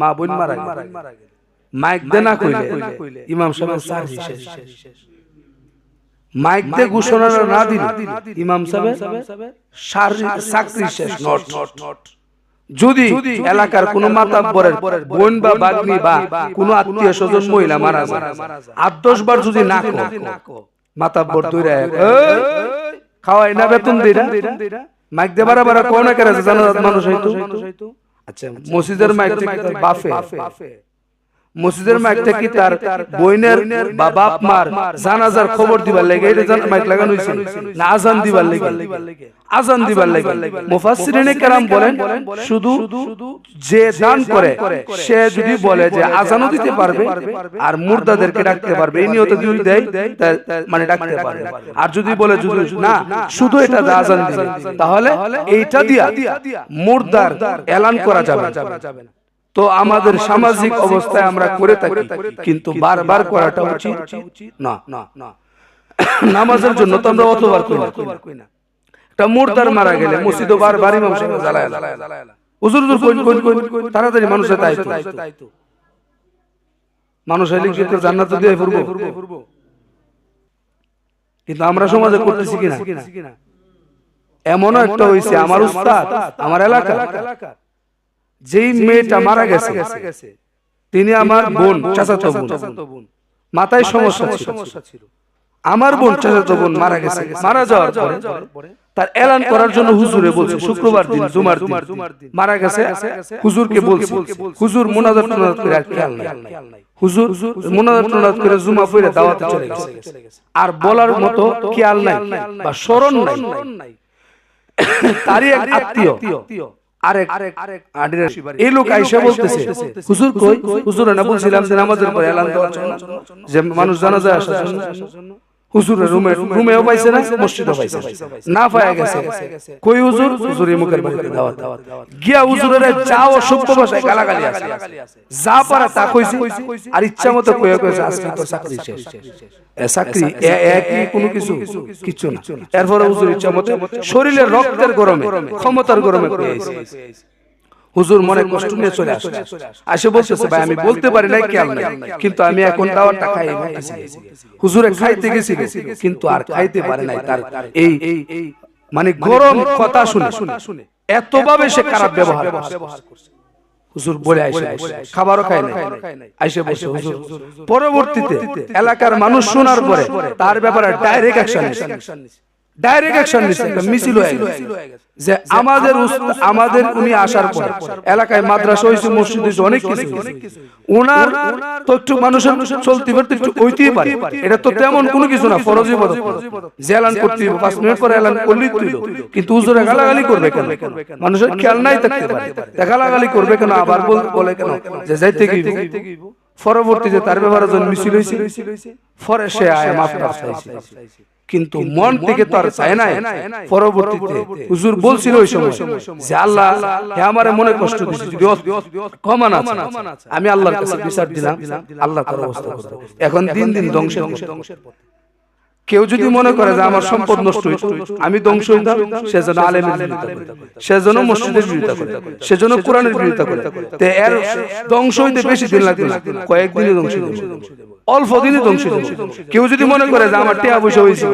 মা বোন মারা গেল। মাইক দে না কইলে। ইমাম সাহেব সার শেষ। মাইক দে ঘোষণা না দিলে। ইমাম সাহেব সার চাকরি শেষ। নট। যদি এলাকার কোন মাতাব্বরের বোন বা বাগ্নি বা কোন আত্মীয় স্বজন মহিলা মারা যায়। আট দশ বার যদি না কো মাতাব্বর দইরা খাওয়াই না বেতন দিই না মাইক দে বারা বারা কোন করে জানাজাত মানুষ হইতো। আচ্ছা মসজিদের মাইক থেকে তার বাফে মসজিদের মাইক থেকে তার বইনের বা বাপ মার জানাজার খবর দিবার লাগে এটা জান মাইক লাগানো হইছে। না আজান দিবার লাগে। আজান দিবার লাগে। মুফাসসিরিনে কেরাম বলেন শুধু যে দান করে সে যদি বলে যে আজানও দিতে পারবে আর মুর্দাদেরকে ডাকতে পারবে এই নিয়তে যদি দেয় তা- মানে ডাকতে পারবে। আর যদি বলে যদি না শুধু এটা আজান দিবে। তাহলে এইটা দিয়া মুর্দার এলান করা যাবে না। তো আমাদের সামাজিক অবস্থায় আমরা করে থাকি কিন্তু বারবার করাটা উচিত না না না নামাজের জন্য তো আমরা অতবার করি না একটা মুর্দার মারা গেলে মসজিদ বারবার ইমাম সাহেব জ্বালায় হুজুর হুজুর কইন কইন কইন তাড়াতাড়ি মানুষের তাই তো মানুষ হইলে কি তো জান্নাত দিয়ে ফুরবো কিন্তু আমরা সমাজে করতেছি কিনা এমনও একটা হইছে আমার উস্তাদ আমার এলাকা যেই মেয়েটা মারা গেছে তিনি আমার বোন চাচাতো বোন। মাথায় সমস্যা ছিল। আমার বোন চাচাতো বোন মারা গেছে। মারা যাওয়ার পরে তার এলান করার জন্য হুজুরে বলছে শুক্রবার দিন জুমার দিন। মারা গেছে হুজুরকে বলছে হুজুর মোনাজাত টোনাজাত করে আর খেয়াল নাই। হুজুর মোনাজাত টোনাজাত করে জুমা পড়ে দাওয়াতে চলে গেছে। আর বলার মতো খেয়াল নাই বা স্মরণ নাই। তারই এক আত্মীয় আরেক আরেক আরেক এই লোক আইসা বলতেছে হুজুর কই? হুজুর না বলছিলাম যে নামাজের পরে এলান দেওয়ার জন্য। যে মানুষ জানাজা আসার জন্য। হুজুরের রুমে রুমেও পাইছে না মসজিদও পাইছে না। পায়া গেছে। কই হুজুর? হুজুরের মুখের বাড়িতে দাওয়াত। গিয়া হুজুরের যা অসভ্য ভাষায় গালাগালি আছে। যা পারা তা কইছে। আর ইচ্ছা মতো কইয়া কইছে আজকে তো চাকরি শেষ। এ চাকরি এ- একই কোনো কিছু? কিছু না। এরপরে হুজুর ইচ্ছা মতো শরীরের রক্তের গরমে ক্ষমতার গরমে কইছে হুজুর মনে কষ্ট নিয়ে চলে আসে। আসে। বলতেছে ভাই আমি বলতে পারি নাই কেন কিন্তু আমি এখন দাওয়াতটা খাই হুজুরে খাইতে গেছি কিন্তু আর খাইতে পারে নাই। তার এই মানে গরম কথা শুনে শুনে এতভাবে সে খারাপ ব্যবহার করছে। হুজুর বলে আইসে খাবারও খায় নাই। আইসে বসে হুজুর পরবর্তীতে এলাকার মানুষ শোনার পরে তার ব্যাপারে ডাইরেক্ট অ্যাকশন ডাইরেক্ট অ্যাকশন নিছে একটা মিছিল হয়ে গেছে। যে আমাদের আমাদের উনি আসার পর। এলাকায় মাদ্রাসা হয়েছে মসজিদ হয়েছে অনেক কিছু। ওনার তো একটু মানুষের চলতে পারতে একটু ওইতেই পারে এটা তো তেমন কোনো কিছু না ফরজি যে এলান করতে হবে, পাঁচ মিনিট পরে এলান করলেই তুইল। কিন্তু গালাগালি করবে কেন? মানুষের খেয়াল নাই থাকতে পারে। গালাগালি করবে কেন? আবার বলে কেন? যে যাইতে গিয়ে পরবর্তীতে তার ব্যাপারে যখন মিছিল হয়েছে। পরে সে আয় মাফ চাইছে। কিন্তু মন থেকে তো আর চায় না পরবর্তীতে হুজুর বলছিল ওই সময় যে আল্লাহ হে আমারে মনে কষ্ট দিছে যদি অত- ক্ষমা না আমি আল্লাহর কাছে বিচার দিলাম আল্লাহ তার অবস্থা করবে। এখন দিন দিন ধ্বংসের পথে। কেউ যদি মনে করে যে আমার সম্পদ নষ্ট হয়েছে আমি ধ্বংস হইতাম সেজন্য আলেমের বিরোধিতা করে সেজন্য মসজিদের বিরোধিতা করে সেজন্য কোরআনের বিরোধিতা করে। তে এর ধ্বংস হইতে বেশি দিন লাগবে না কয়েকদিনে ধ্বংস হইতে অল্প দিনে ধ্বংস কেউ যদি মনে করে যে আমার টিয়া পয়সা হয়েছে,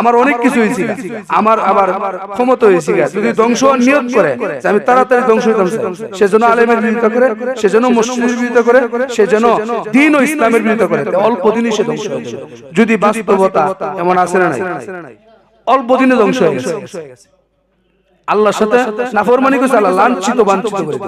আমার অনেক কিছু হয়েছে, আমার আবার ক্ষমতা হয়েছে যদি ধ্বংস নিয়ত করে আমি তাড়াতাড়ি ধ্বংস হইতাম সেজন্য আলেমের বিরোধিতা করে, সেজন্য মসজিদের বিরোধিতা করে, সেজন্য দিন ও ইসলামের বিরোধিতা করে অল্প দিনই সে ধ্বংস হয়ে যাবে। যদি বাস্তবতা এমন আছে না নাই? অল্প দিনে ধ্বংস হয়ে গেছে। আল্লাহর সাথে নাফরমানি করছে, আল্লাহ লাঞ্ছিত, বাঞ্ছিত করে